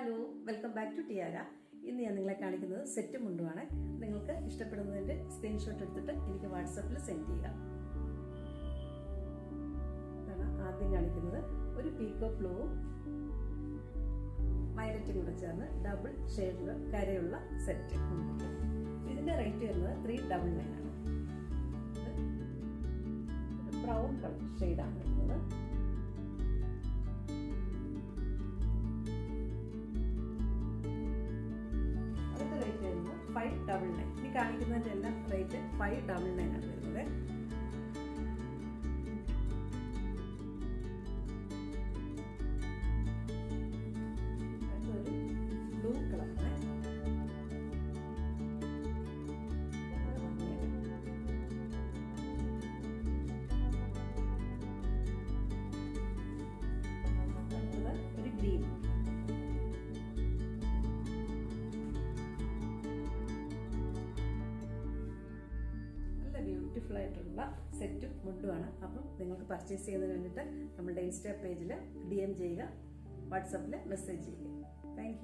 Hello welcome back to Tiara. ഇന്ന് ഞാൻ നിങ്ങളെ കാണിക്കുന്നത് സെറ്റ് മുണ്ടുമാണ് നിങ്ങൾക്ക് ഇഷ്ടപ്പെടുന്നതിന്റെ സ്ക്രീൻഷോട്ട് എടുത്തിട്ട് എനിക്ക് വാട്സപ്പിൽ സെൻഡ് ചെയ്യുക. ആദ്യം കാണിക്കുന്നത്. ഒരു പീക്കോ ബ്ലൂവും വയലറ്റും കൂടെ ചേർന്ന് ഡബിൾ ഷെയ്ഡിൽ കരയുള്ള സെറ്റ് ഇതിന്റെ റേറ്റ് വരുന്നത് ത്രീ ഡബിൾ നയൻ ആണ്. ബ്രൗൺ കളർ ഷെയ്ഡാണ് വരുന്നത്. ഡബിൾ നയൻ ഇനി കാണിക്കുന്നതിന്റെ എല്ലാം റേറ്റ് ഫൈവ് ഡബിൾ നയൻ ആണ് വരുന്നത്. ബ്യൂട്ടിഫുൾ ആയിട്ടുള്ള സെറ്റും മുണ്ടുമാണ് അപ്പം നിങ്ങൾക്ക് പർച്ചേസ് ചെയ്യുന്നതിന് വേണ്ടിയിട്ട് നമ്മളുടെ ഇൻസ്റ്റാ പേജിൽ ഡി എം ചെയ്യുക വാട്സപ്പിൽ മെസ്സേജ് ചെയ്യുക. താങ്ക്